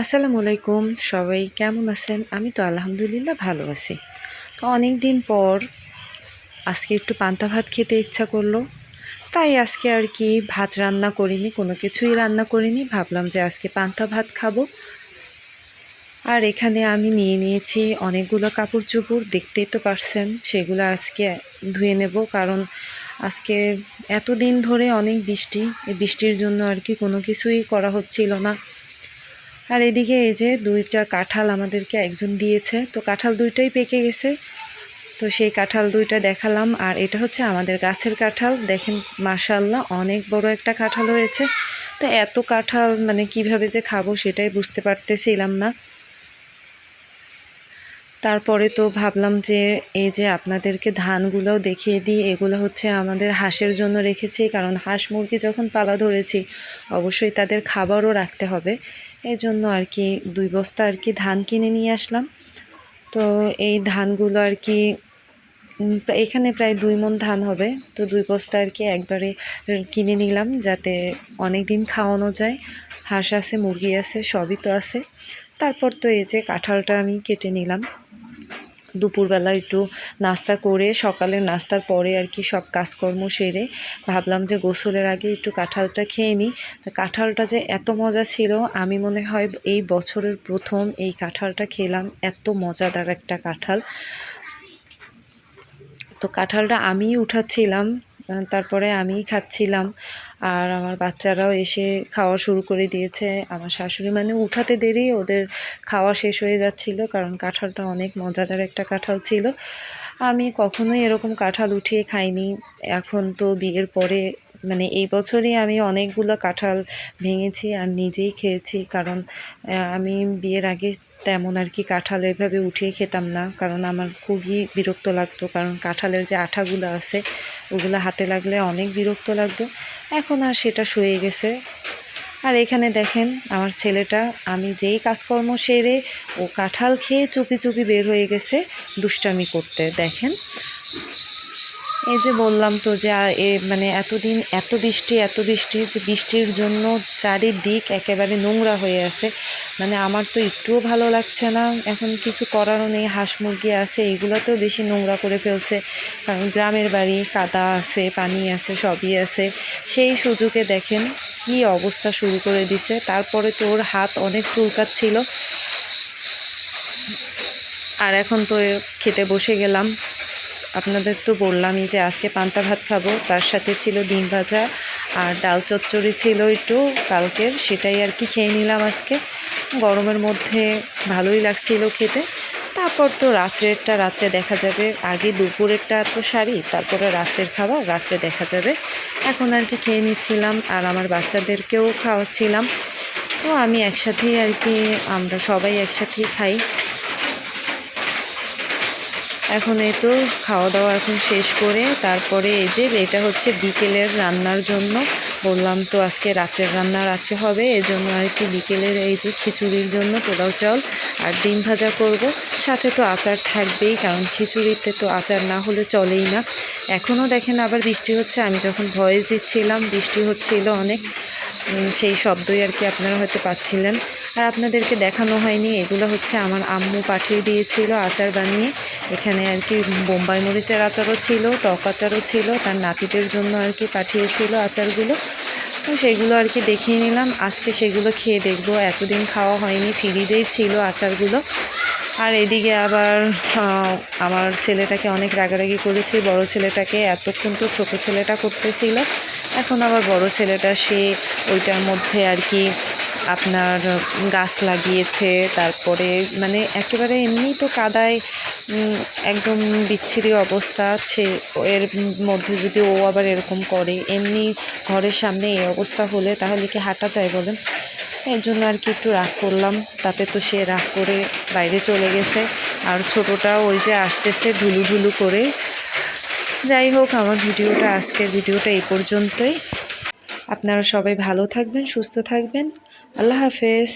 আসসালামু আলাইকুম, সবাই কেমন আছেন? আমি তো আলহামদুলিল্লাহ ভালো আছি। তো অনেক দিন পর আজকে একটু পান্তা ভাত খেতে ইচ্ছা করল। তাই আজকে আর কি ভাত রান্না করিনি, কোনো কিছুই রান্না করিনি। ভাবলাম যে আজকে পান্তা ভাত খাব। আর এখানে আমি নিয়ে নিয়েছি অনেকগুলো কাপড় চোপড় দেখতেই তো পারছেন, সেগুলো আজকে ধুয়ে নেব। কারণ আজকে এতদিন ধরে অনেক বৃষ্টি, এই বৃষ্টির জন্য আর কি কোনো কিছুই করা হচ্ছিল না। আর এদিকে এই যে দুইটা কাঁঠাল আমাদেরকে একজন দিয়েছে। তো কাঁঠাল দুইটাই পেকে গেছে। তো সেই কাঁঠাল দুইটা দেখালাম। আর এটা হচ্ছে আমাদের গাছের কাঁঠাল। দেখেন মাশাল্লাহ অনেক বড় একটা কাঁঠাল হয়েছে। তো এত কাঁঠাল মানে কীভাবে যে খাব সেটাই বুঝতে পারতেছিলাম না। তারপরে তো ভাবলাম যে, এই যে আপনাদেরকে ধানগুলোও দেখিয়ে দিই। এগুলো হচ্ছে আমাদের হাঁসের জন্য রেখেছি। কারণ হাঁস মুরগি যখন পালা ধরেছি, অবশ্যই তাদের খাবারও রাখতে হবে। এই জন্য আর কি দুই বস্তা আর কি ধান কিনে নিয়ে আসলাম। তো এই ধানগুলো আর কি এখানে প্রায় দুই মন ধান হবে। তো দুই বস্তা আর কি একবারে কিনে নিলাম যাতে অনেক দিন খাওয়ানো যায়। হাঁস আছে, মুরগি আছে, সবই তো আছে। তারপর তো এই যে কাঁঠালটা আমি কেটে নিলাম। দুপুরবেলা একটু নাস্তা করে, সকালের নাস্তার পরে আর কি সব কাজকর্ম সেরে ভাবলাম যে গোসলের আগে একটু কাঁঠালটা খেয়ে নিই। তা কাঁঠালটা যে এত মজা ছিল, আমি মনে হয় এই বছরের প্রথম এই কাঁঠালটা খেলাম, এত মজাদার একটা কাঁঠাল। তো কাঁঠালটা আমিই উঠাচ্ছিলাম, তারপরে আমিই খাচ্ছিলাম। আর আমার বাচ্চারাও এসে খাওয়া শুরু করে দিয়েছে। আমার শাশুড়ি মানে উঠাতে দেরি, ওদের খাওয়া শেষ হয়ে যাচ্ছিল কারণ কাঁঠালটা অনেক মজাদার একটা কাঁঠাল ছিল। আমি কখনোই এরকম কাঁঠাল উঠিয়ে খাইনি। এখন তো বিয়ের পরে মানে এই বছরই আমি অনেকগুলো কাঁঠাল ভেঙেছি আর নিজেই খেয়েছি কারণ আমি বিয়ের আগে তেমন আর কি কাঁঠাল এভাবে উঠিয়ে খেতাম না কারণ আমার খুবই বিরক্ত লাগতো। কারণ কাঁঠালের যে আঠাগুলো আছে, ওগুলো হাতে লাগলে অনেক বিরক্ত লাগতো। এখন আর সেটা শুয়ে গেছে। আর এখানে দেখেন আমার ছেলেটা, আমি যেই কাজকর্ম সেরে ও কাঁঠাল খেয়ে চুপি চুপি বের হয়ে গেছে দুষ্টামি করতে। দেখেন এই যে বললাম তো যে এ মানে এতদিন এত বৃষ্টি এত বৃষ্টি, যে বৃষ্টির জন্য চারিদিক একেবারে নোংরা হয়ে আছে। মানে আমার তো একটুও ভালো লাগছে না। এখন কিছু করারও নেই, হাঁস মুরগি আছে, এগুলোতেও বেশি নোংরা করে ফেলছে। কারণ গ্রামের বাড়ি, কাদা আছে, পানি আছে, সবই আছে। সেই সুযোগে দেখেন কি অবস্থা শুরু করে দিছে। তারপরে তো ওর হাত অনেক চুলকাচ্ছিল। আর এখন তো খেতে বসে গেলাম। আপনাদের তো বললামই যে আজকে পান্তা ভাত খাব, তার সাথে ছিল ডিম ভাজা আর ডাল চচ্চড়ি ছিল একটু, কালকের সেটাই আর কি খেয়ে নিলাম আজকে। গরমের মধ্যে ভালোই লাগছিল খেতে। তারপর তো রাত্রেরটা, রাত্রে দেখা যাবে। আগে দুপুরেরটা তো সারি তারপরে রাত্রের খাবার, রাত্রে দেখা যাবে। এখন আর কি খেয়ে নিচ্ছিলাম আর আমার বাচ্চাদেরকেও খাওয়াচ্ছিলাম। তো আমি একসাথেই আর কি, আমরা সবাই একসাথেই খাই। এখন এই তো খাওয়া দাওয়া এখন শেষ করে তারপরে এই যে এটা হচ্ছে বিকেলের রান্নার জন্য। বললাম তো আজকে রাত্রের রান্না রাত্রে হবে এই জন্য আর কি বিকেলের এই যে খিচুড়ির জন্য পোলাও চাল আর ডিম ভাজা করব। সাথে তো আচার থাকবেই, কারণ খিচুড়িতে তো আচার না হলে চলেই না। এখনও দেখেন আবার বৃষ্টি হচ্ছে, আমি যখন ভয়েস দিচ্ছিলাম বৃষ্টি হচ্ছিল অনেক। সেই শব্দই আর কি আপনারা হয়তো পাচ্ছিলেন। আর আপনাদেরকে দেখানো হয়নি, এগুলো হচ্ছে আমার আম্মু পাঠিয়ে দিয়েছিল আচার বানিয়ে। এখানে আর কি বোম্বাই মরিচের আচারও ছিল, টক আচারও ছিল, তার নাতিদের জন্য আর কি পাঠিয়েছিল আচারগুলো। সেগুলো আর কি দেখিয়ে নিলাম। আজকে সেগুলো খেয়ে দেখব। এতদিন খাওয়া হয়নি, ফ্রিজেই ছিল আচারগুলো। আর এদিকে আবার আমার ছেলেটাকে অনেক রাগারাগি করেছি। বড় ছেলেটাকে এতক্ষণ তো ছোটো ছেলেটা করতেছিল। এখন আবার বড় ছেলেটা, সে ওইটার মধ্যে আর কি আপনার গাছ লাগিয়েছে। তারপরে মানে একেবারে এমনিই তো কাদায় একদম বিচ্ছিরি অবস্থা। সে, এর মধ্যে যদি ও আবার এরকম করে, এমনি ঘরের সামনে এই অবস্থা হলে তাহলে কি হাঁটা যায় বলেন? এর জন্য আর কি একটু রাগ করলাম। তাতে তো সে রাগ করে বাইরে চলে গেছে। আর ছোটোটাও ওই যে আসতেছে ঢুলু ঢুলু করে। যাই হোক, আমার ভিডিওটা, আজকের ভিডিওটা এই পর্যন্তই। আপনারা সবাই ভালো থাকবেন, সুস্থ থাকবেন। আল্লাহ হাফেজ।